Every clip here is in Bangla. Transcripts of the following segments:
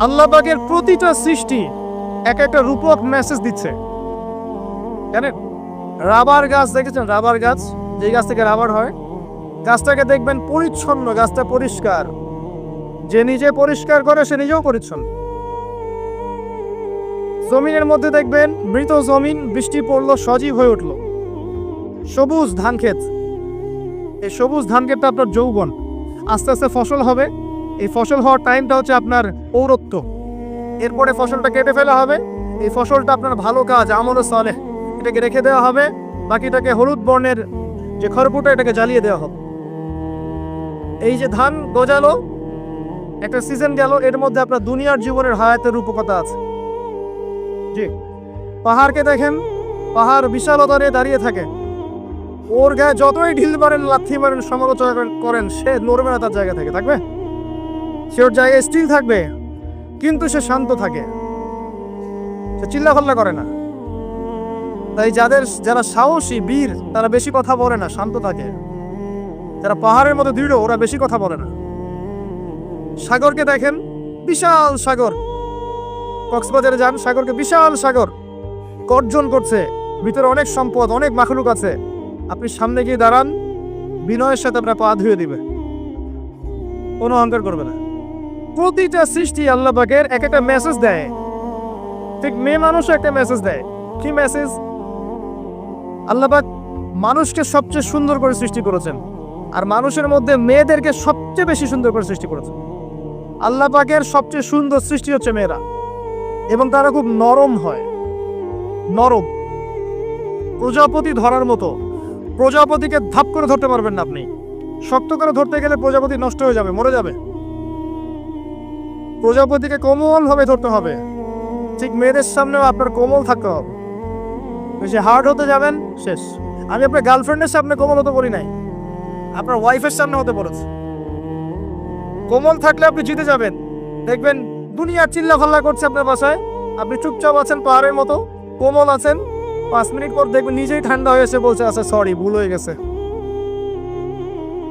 আল্লাহ পাকের প্রতিটা সৃষ্টি এক একটা রূপক মেসেজ দিচ্ছে। জানেন? রাবার গাছ, দেখেছেন রাবার গাছ? যে গাছ থেকে রাবার হয়, গাছটাকে দেখবেন পরিচ্ছন্ন, গাছটা পরিষ্কার। যে নিজে পরিষ্কার করে, সে নিজেও পরিচ্ছন্ন। জমিনের মধ্যে দেখবেন মৃত জমিন, বৃষ্টি পড়ল, সজীব হয়ে উঠল। সবুজ ধান ক্ষেত এই সবুজ ধান ক্ষেতটা আপনার যৌবন। আস্তে আস্তে ফসল হবে। এই ফসল হওয়ার টাইমটা হচ্ছে আপনার পৌরত্ব। এরপরে ফসলটা কেটে ফেলা হবে। এই ফসলটা আপনার ভালো কাজ, আমলে সলে এটাকে রেখে দেওয়া হবে। বাকিটাকে হলুদ বর্ণের যে খড়পুটা এটাকে জ্বালিয়ে দেওয়া হবে। এই যে ধান গজালো, একটা সিজন গেল। এর মধ্যে আপনার দুনিয়ার জীবনের হায়াতের রূপকতা আছে। জি। পাহাড়কে দেখেন, পাহাড় বিশালতা নিয়ে দাঁড়িয়ে থাকে। ওর গায়ে যতই ঢিল মারেন, লাথি মারেন, সমালোচনা করেন, সে নড়বে না তার জায়গা থেকে। থাকবে? সে ওর জায়গায় স্টিল থাকবে, কিন্তু সে শান্ত থাকে। সে চিল্লাফাল্লা করে না। তাই যাদের, যারা সাহসী, বীর, তারা বেশি কথা বলে না, শান্ত থাকে। যারা পাহাড়ের মতো দৃঢ়, ওরা বেশি কথা বলে না। সাগরকে দেখেন, বিশাল সাগর। কক্সবাজারে যান, সাগরকে বিশাল সাগর। গর্জন করছে, ভিতরে অনেক সম্পদ, অনেক মাখলুক আছে। আপনি সামনে গিয়ে দাঁড়ান, বিনয়ের সাথে আপনার পা ধুয়ে দিবে। কোনো অহংকার করবে না। প্রতিটা সৃষ্টি আল্লাহ পাকের এক একটা মেসেজ দেয়। ঠিক মেয়ে মানুষও একটা মেসেজ দেয়। কি মেসেজ আল্লাহ মানুষকে সবচেয়ে সুন্দর করে সৃষ্টি করেছেন। আর মানুষের মধ্যে মেয়েদেরকে সবচেয়ে বেশি সুন্দর করে সৃষ্টি করেছেন। আল্লাহ পাকের সবচেয়ে সুন্দর সৃষ্টি হচ্ছে মেয়েরা। এবং তারা খুব নরম হয়। নরম। প্রজাপতি ধরার মতো। প্রজাপতিকে ধাপ করে ধরতে পারবেন না আপনি। শক্ত করে ধরতে গেলে প্রজাপতি নষ্ট হয়ে যাবে, মরে যাবে। প্রজাপতিকে কোমল ভাবে ধরতে হবে। ঠিক মেয়েদের সামনেও আপনার কোমল থাকতে হবে। বেশি হার্ড হতে যাবেন, শেষ। আমি আপনার গার্লফ্রেন্ডের সামনে কোমল হতে বলি নাই। আপনার ওয়াইফের সামনে হতে বলেছে। কোমল থাকলে আপনি জিতে যাবেন। দেখবেন দুনিয়া চিল্লা ফাল্লা করছে আপনার বাসায়। আপনি চুপচাপ আছেন, পাহাড়ের মতো। কোমল আছেন। পাঁচ মিনিট পর দেখবেন নিজেই ঠান্ডা হয়ে এসে বলছে আচ্ছা সরি ভুল হয়ে গেছে।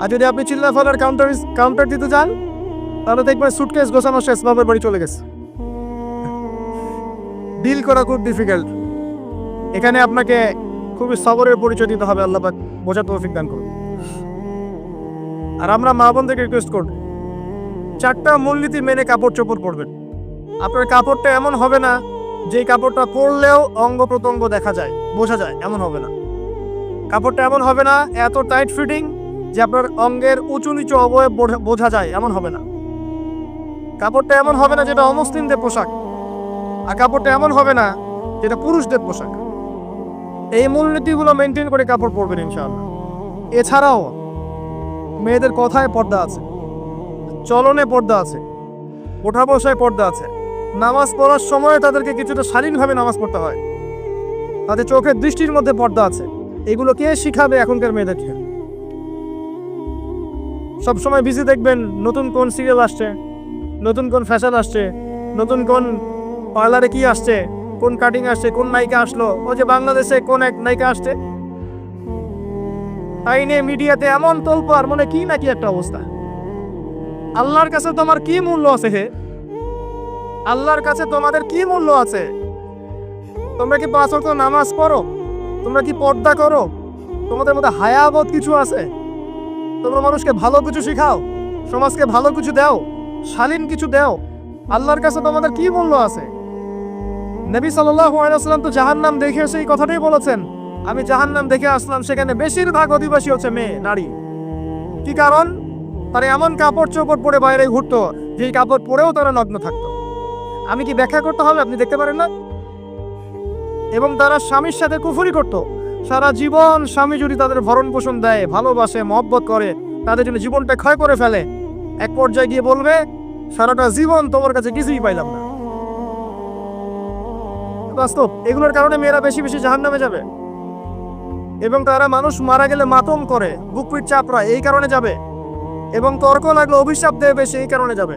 আর যদি আপনি চিল্লা ফালার কাউন্টার কাউন্টার দিতে যান তাহলে দেখবেন সুটকেস গোছানো শেষ বাবার বাড়ি চলে গেছে। ডিল করা খুব ডিফিকাল্ট এখানে আপনাকে খুবই সবরের পরিচয় দিতে হবে, আল্লাহ পাক বোঝা তৌফিক দান করুন। আর আমরা মা বোনদেরকে রিকোয়েস্ট করব, চারটা মূলনীতি মেনে কাপড় চোপড় পরবেন। আপনার কাপড়টা এমন হবে না যে কাপড়টা পরলেও অঙ্গ প্রত্যঙ্গ দেখা যায়, বোঝা যায়, এমন হবে না। কাপড়টা এমন হবে না, এত টাইট ফিটিং যে আপনার অঙ্গের উঁচু নিচু অবয়ব বোঝা- বোঝা যায়, এমন হবে না। কাপড়টা এমন হবে না যেটা অমুসলিমদের পোশাক, আর কাপড়টা এমন হবে না যেটা পুরুষদের পোশাক। এই মূলনীতিগুলো মেনটেন করে কাপড় পরবেন ইনশাআল্লাহ। এছাড়াও মেয়েদের কথায় পর্দা আছে, চলনে পর্দা আছে, ওঠা বসায় পর্দা আছে। নামাজ পড়ার সময় তাদেরকে কিছুটা শালীনভাবে নামাজ পড়তে হয়। তাদের চোখের দৃষ্টির মধ্যে পর্দা আছে। এগুলো কে শিখাবে এখনকার মেয়েদেরকে সবসময় বিজি দেখবেন নতুন কোন সিরিয়াল আসছে। নতুন কোন ফ্যাশন আসছে? নতুন কোন পার্লারে কি আসছে? কোন কাটিং আসছে? কোন নায়িকা আসলো? ও যে বাংলাদেশে কোন এক নায়িকা আসছে? তাই নিয়ে মিডিয়াতে এমন তোলপার মনে কি নাকি একটা অবস্থা? আল্লাহর কাছে তোমার কি মূল্য আছে হে? আল্লাহর কাছে তোমাদের কি মূল্য আছে? তোমরা কি পাঁচ ওয়াক্ত নামাজ পড়ো? তোমরা কি পর্দা করো? তোমাদের মধ্যে হায়াবত কিছু আছে? তোমরা মানুষকে ভালো কিছু শিখাও, সমাজকে ভালো কিছু দাও। শালীন কিছু দাও। আল্লাহর কাছে তোমাদের কি মূল্য আছে? নবী ওয়াসাল্লাম তো জাহান্নাম দেখে এসে এই কথাটাই বলেছেন। আমি জাহান্নাম দেখে আসলাম, সেখানে বেশিরভাগ অধিবাসী হচ্ছে মেয়ে, নারী। কি কারণ? তারা এমন কাপড় চোপড় পরে বাইরে ঘুরতো যে কাপড় পরেও তারা নগ্ন থাকতো। আমি কি ব্যাখ্যা করতে হবে? আপনি দেখতে পারেন না? এবং তারা স্বামীর সাথে কুফুরি করত। সারা জীবন স্বামী যদি তাদের ভরণ পোষণ দেয়, ভালোবাসে, মহব্বত করে, তাদের জন্য জীবনটা ক্ষয় করে ফেলে এক পর্যায়ে গিয়ে বলবে, সারাটা জীবন তোমার কাছে কিছুই পাইলাম না। বাস্তব, এগুলোর কারণে মেয়েরা বেশি বেশি জাহান নামে যাবে। এবং তারা মানুষ মারা গেলে মাতম করে, বুক পিট এই কারণে যাবে। এবং তর্ক লাগলে অভিশাপ দেবে, সেই কারণে যাবে।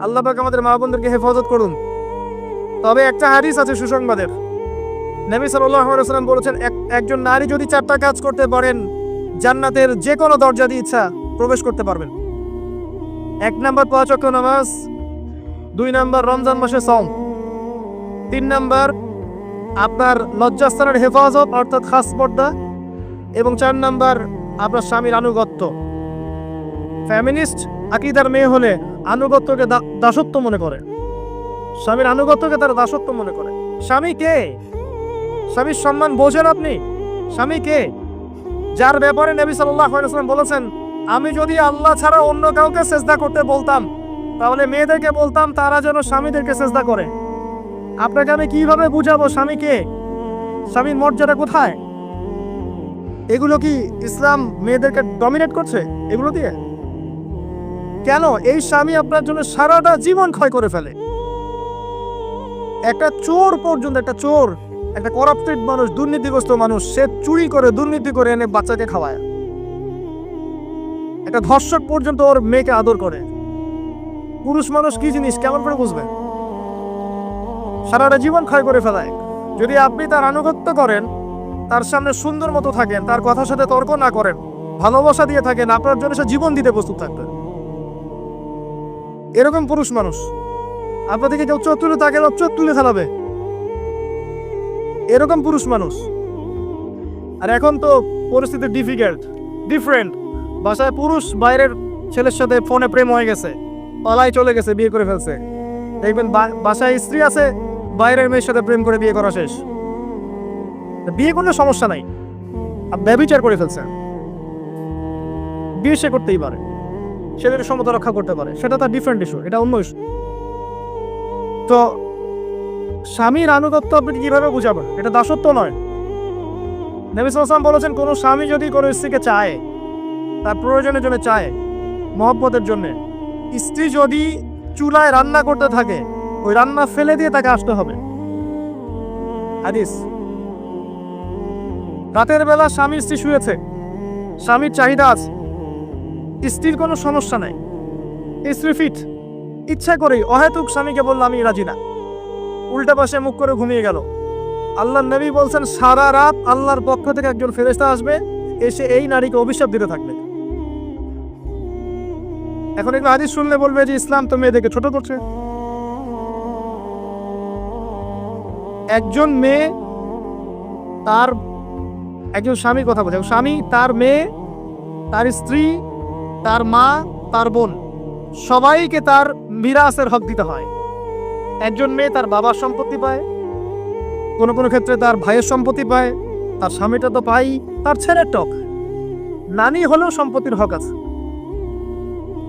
আল্লাহ পাক আমাদের মা বোনদেরকে হেফাজত করুন। তবে একটা হাদিস আছে সুসংবাদের। নবী ওয়াসাল্লাম বলেছেন, এক- একজন নারী যদি চারটা কাজ করতে পারেন, জান্নাতের যে কোনো দরজা দিয়ে ইচ্ছা প্রবেশ করতে পারবেন। এক নাম্বার পাঁচ নামাজ, দুই নাম্বার রমজান মাসে সম তিন নাম্বার আপনার লজ্জাস্থানের হেফাজত, অর্থাৎ খাস পর্দা, এবং চার নাম্বার আপনার স্বামীর আনুগত্য। ফ্যামিনিস্ট আকিদার মেয়ে হলে আনুগত্যকে দাসত্ব মনে করে। স্বামীর আনুগত্যকে তারা দাসত্ব মনে করে। স্বামী কে? স্বামীর সম্মান বোঝেন আপনি। স্বামী কে? যার ব্যাপারে নবী আলাইহি বলেছেন আমি যদি আল্লাহ ছাড়া অন্য কাউকে সেজদা করতে বলতাম, তাহলে মেয়েদেরকে বলতাম তারা যেন স্বামীদেরকে সেজদা করে। আপনাকে আমি কীভাবে বুঝাবো স্বামীকে স্বামীর মর্যাদা কোথায়? এগুলো কি ইসলাম মেয়েদেরকে ডমিনেট করছে? এগুলো দিয়ে? কেন এই স্বামী আপনার জন্য সারাটা জীবন ক্ষয় করে ফেলে? একটা চোর পর্যন্ত, একটা চোর, একটা করাপ্টেড মানুষ, দুর্নীতিগ্রস্ত মানুষ, সে চুরি করে, দুর্নীতি করে এনে বাচ্চাকে খাওয়ায়। একটা ধর্ষক পর্যন্ত ওর মেয়েকে আদর করে। পুরুষ মানুষ কি জিনিস? কেমন করে বুঝবে? সারাটা জীবন ক্ষয় করে ফেলায়। যদি আপনি তার আনুগত্য করেন, তার সামনে সুন্দর মতো থাকেন, তার কথার সাথে তর্ক না করেন, ভালোবাসা দিয়ে থাকেন, আপনার জন্য সে জীবন দিতে প্রস্তুত থাকবে। এরকম পুরুষ মানুষ। আপনাদেরকে কেউ চোখ তুলে তাকে চোখ তুলে ফেলাবে। এরকম পুরুষ মানুষ। আর এখন তো পরিস্থিতি ডিফিকাল্ট ডিফারেন্ট বাসায় পুরুষ, বাইরের ছেলের সাথে ফোনে প্রেম হয়ে গেছে। পালায় চলে গেছে, বিয়ে করে ফেলছে। দেখবেন বাসায় স্ত্রী আছে, বাইরের মেয়ের সাথে প্রেম করে বিয়ে করা শেষ। বিয়ে করলে সমস্যা নাই। ব্যবিচার করে ফেলছে। বিয়ে সে করতেই পারে। সেদের সমতা রক্ষা করতে পারে। সেটা তার ডিফারেন্ট ইস্যু এটা অন্য ইস্যু তো স্বামীর আনুগত্য আপনি কীভাবে বুঝাবেন? এটা দাসত্ব নয়। নবী সালাম বলেছেন, কোনো স্বামী যদি কোনো স্ত্রীকে চায় তার প্রয়োজনের জন্য চায়, মহব্বতের জন্য। স্ত্রী যদি চুলায় রান্না করতে থাকে, ওই রান্না ফেলে দিয়ে তাকে আসতে হবে। হাদিস। রাতের বেলা স্বামী স্ত্রী শুয়েছে। স্বামীর চাহিদা আছে। স্ত্রীর কোনো সমস্যা নাই। স্ত্রী ফিট। ইচ্ছা করেই অহেতুক স্বামীকে বলল, আমি রাজি না। উল্টা পাশে মুখ করে ঘুমিয়ে গেল। আল্লাহ নবী বলছেন, সারা রাত আল্লাহর পক্ষ থেকে একজন ফেরেস্তা আসবে, এসে এই নারীকে অভিশাপ দিতে থাকবে। এখন একটু হাদিস শুনলে বলবে যে ইসলাম তো মেয়েদেরকে ছোট করছে। একজন মেয়ে তার, একজন স্বামীর কথা বলছে। স্বামী, তার মেয়ে, তার স্ত্রী, তার মা, তার বোন, সবাইকে তার মিরাসের হক দিতে হয়। একজন মেয়ে তার বাবার সম্পত্তি পায়, কোনো কোনো ক্ষেত্রে তার ভাইয়ের সম্পত্তি পায়, তার স্বামীটা তো পাই তার ছেলের টক। নানি হলেও সম্পত্তির হক আছে।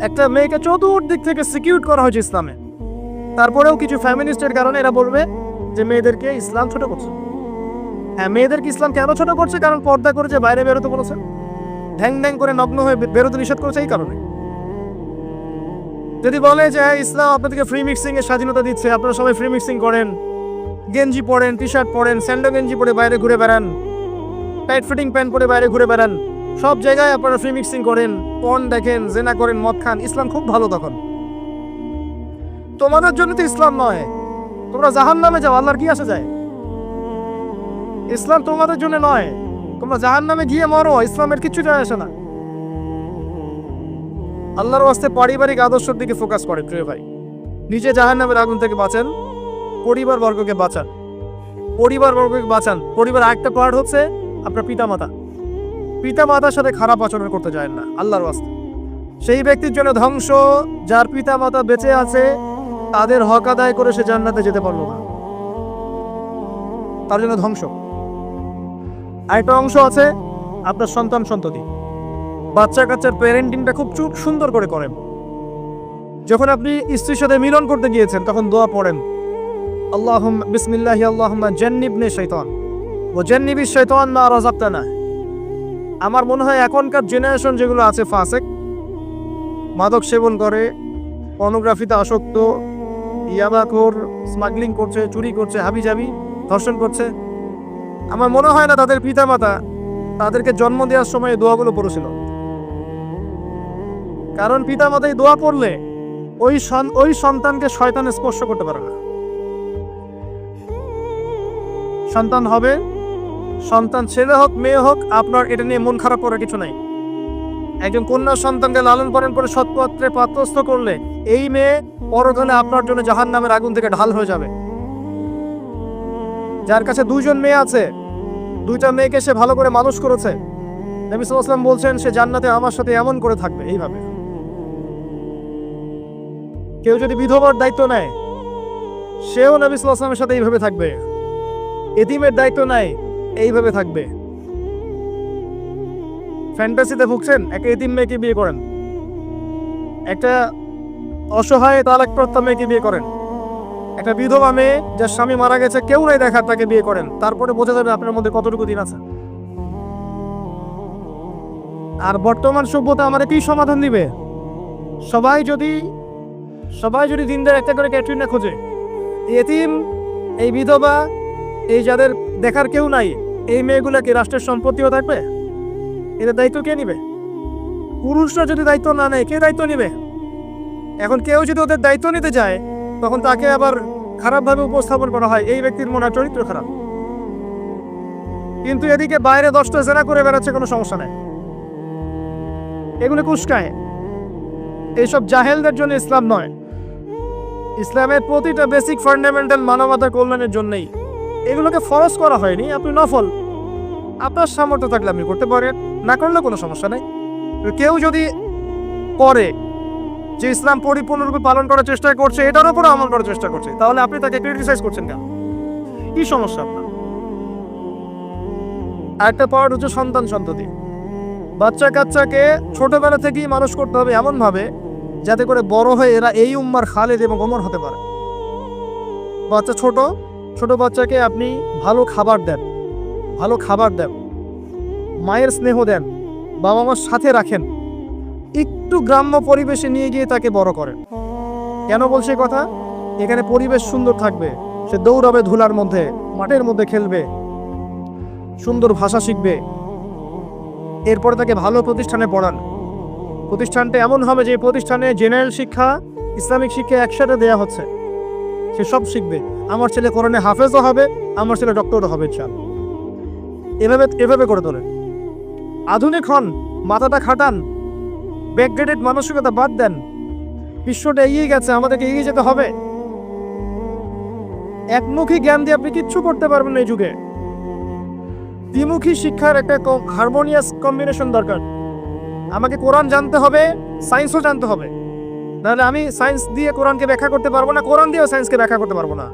একটা মেয়েকে চতুর্দিক থেকে সিকিউর করা হয়েছে ইসলামে। তারপরেও কিছু ফ্যামিলিস্টের কারণে এরা বলবে যে মেয়েদেরকে ইসলাম ছোট করছে। হ্যাঁ মেয়েদেরকে ইসলাম কেন ছোট করছে? কারণ পর্দা করেছে বাইরে বেরোতে বলেছে। ঢ্যাং ঢ্যাং করে নগ্ন হয়ে বেরোতে নিষেধ করেছে এই কারণে। যদি বলে যে হ্যাঁ, ইসলাম আপনাদেরকে ফ্রি মিক্সিং এর স্বাধীনতা দিচ্ছে আপনারা সবাই ফ্রি মিক্সিং করেন। গেঞ্জি পরেন টি শার্ট পরেন স্যান্ডো গেঞ্জি পরে বাইরে ঘুরে বেড়ান। টাইট ফিটিং প্যান্ট পরে বাইরে ঘুরে বেড়ান। সব জায়গায় আপনারা ফ্রি মিক্সিং করেন পন দেখেন, জেনা করেন, মদ খান, ইসলাম খুব ভালো তখন। তোমাদের জন্য তো ইসলাম নয়। তোমরা জাহান নামে যাও, আল্লাহর কি আসে যায়? ইসলাম তোমাদের জন্য নয়। তোমরা জাহান নামে গিয়ে মরো, ইসলামের কিছু যায় আসে না। আল্লাহর ওয়াস্তে পারিবারিক আদর্শের দিকে ফোকাস করে, প্রিয় ভাই। নিজে জাহান নামের আগুন থেকে বাঁচেন পরিবার বর্গকে বাঁচান। পরিবার বর্গকে বাঁচান। পরিবার একটা পার্ট হচ্ছে আপনার পিতামাতা। পিতামাতার সাথে খারাপ আচরণ করতে যায় না, আল্লাহর ওয়াস্তে। সেই ব্যক্তির জন্য ধ্বংস, যার পিতা মাতা বেঁচে আছে, তাদের হক আদায় করে সে জান্নাতে যেতে পারল না। তার জন্য ধ্বংস। আরেকটা অংশ আছে, আপনার সন্তান সন্ততি। বাচ্চা কাচ্চার প্যারেন্টিংটা খুব চুপ সুন্দর করে করেন। যখন আপনি স্ত্রীর সাথে মিলন করতে গিয়েছেন, তখন দোয়া পড়েন। আল্লাহ বিসমিল্লাহ আল্লাহ জান্নিবনে শৈতান ও জান্নিবি শৈতান মা রাজাক্তানা আমার মনে হয় এখনকার জেনারেশন যেগুলো আছে ফাসেক মাদক সেবন করে পর্নোগ্রাফিতে আসক্ত, ইয়াবাখোর স্মাগলিং করছে, চুরি করছে, হাবিজাবি, ধর্ষণ করছে। আমার মনে হয় না তাদের পিতামাতা তাদেরকে জন্ম দেওয়ার সময় দোয়াগুলো পড়েছিল। কারণ পিতামাতা এই দোয়া পড়লে ওই ওই সন্তানকে শয়তান স্পর্শ করতে পারে না। সন্তান হবে সন্তান ছেলে হোক, মেয়ে হোক, আপনার এটা নিয়ে মন খারাপ করার কিছু নাই। একজন কন্যা সন্তানকে লালন পালন করে সৎপাত্রে পাত্রস্থ করলে এই মেয়ে পরকালে আপনার জন্য জাহান নামের আগুন থেকে ঢাল হয়ে যাবে। যার কাছে দুইজন মেয়ে আছে, দুইটা মেয়েকে সে ভালো করে মানুষ করেছে। নবী সাল্লাম বলছেন, সে জান্নাতে আমার সাথে এমন করে থাকবে। এইভাবে। কেউ যদি বিধবার দায়িত্ব নেয়, সেও নবী সাল্লামের সাথে এইভাবে থাকবে। এতিমের দায়িত্ব নেয় এইভাবে থাকবে। ফ্যান্টাসিতে ভুগছেন? একটা এতিম মেয়েকে বিয়ে করেন। একটা অসহায় তালাকপ্রাপ্ত মেয়েকে বিয়ে করেন। একটা বিধবা মেয়ে যার স্বামী মারা গেছে, কেউ নাই দেখার তাকে বিয়ে করেন। তারপরে বোঝা যাবে আপনার মধ্যে কতটুকু দিন আছে। আর বর্তমান সভ্যতা আমাদের কি সমাধান দিবে? সবাই যদি সবাই যদি দিনদের একটা করে ক্যাটরিনা খোঁজে। এতিম, এই বিধবা, এই যাদের দেখার কেউ নাই এই মেয়েগুলা কি রাষ্ট্রের সম্পত্তিও থাকবে? এদের দায়িত্ব কে নিবে? পুরুষরা যদি দায়িত্ব না নেয়, কে দায়িত্ব নিবে? এখন কেউ যদি ওদের দায়িত্ব নিতে যায় তখন তাকে আবার খারাপভাবে উপস্থাপন করা হয়। এই ব্যক্তির মনে চরিত্র খারাপ। কিন্তু এদিকে বাইরে দশটা জেনা করে বেড়াচ্ছে, কোনো সমস্যা নেই। এগুলো কুস্কায়। এইসব জাহেলদের জন্য ইসলাম নয়। ইসলামের প্রতিটা বেসিক ফান্ডামেন্টাল মানবতার কল্যাণের জন্যই। এগুলোকে ফরজ করা হয়নি, আপনি নফল। আপনার সামর্থ্য থাকলে আপনি করতে পারেন, না করলে কোনো সমস্যা নেই। কেউ যদি করে যে ইসলাম পরিপূর্ণরূপে পালন করার চেষ্টা করছে, এটার উপর আমল করার চেষ্টা করছে, তাহলে আপনি তাকে ক্রিটিসাইজ করছেন কেন? কি সমস্যা আপনার? আরেকটা পাওয়ার হচ্ছে সন্তান সন্ততি। বাচ্চা কাচ্চাকে ছোটবেলা থেকেই মানুষ করতে হবে এমনভাবে, যাতে করে বড় হয়ে এরা এই উম্মার খালেদ এবং ওমর হতে পারে। বাচ্চা ছোট ছোট বাচ্চাকে আপনি ভালো খাবার দেন, ভালো খাবার দেন, মায়ের স্নেহ দেন বাবা মার সাথে রাখেন, একটু গ্রাম্য পরিবেশে নিয়ে গিয়ে তাকে বড় করেন। কেন বলছে কথা? এখানে পরিবেশ সুন্দর থাকবে, সে দৌড়াবে ধুলার মধ্যে, মাঠের মধ্যে খেলবে, সুন্দর ভাষা শিখবে। এরপরে তাকে ভালো প্রতিষ্ঠানে পড়ান। প্রতিষ্ঠানটা এমন হবে যে প্রতিষ্ঠানে জেনারেল শিক্ষা, ইসলামিক শিক্ষা একসাথে দেয়া হচ্ছে। সে সব শিখবে। আমার ছেলে কোরআনে হাফেজও হবে, আমার ছেলে ডক্টরও হবে চাল এভাবে এভাবে করে তোলেন। আধুনিক হন, মাথাটা খাটান ব্যাকগ্রেডেড মানসিকতা বাদ দেন। বিশ্বটা এগিয়ে গেছে, আমাদেরকে এগিয়ে যেতে হবে। একমুখী জ্ঞান দিয়ে আপনি কিচ্ছু করতে পারবেন এই যুগে। দ্বিমুখী শিক্ষার একটা হারমোনিয়াস কম্বিনেশন দরকার। আমাকে কোরআন জানতে হবে সায়েন্সও জানতে হবে। নাহলে আমি সায়েন্স দিয়ে কোরআনকে ব্যাখ্যা করতে পারব না, কোরআন দিয়েও সায়েন্সকে ব্যাখ্যা করতে পারব না।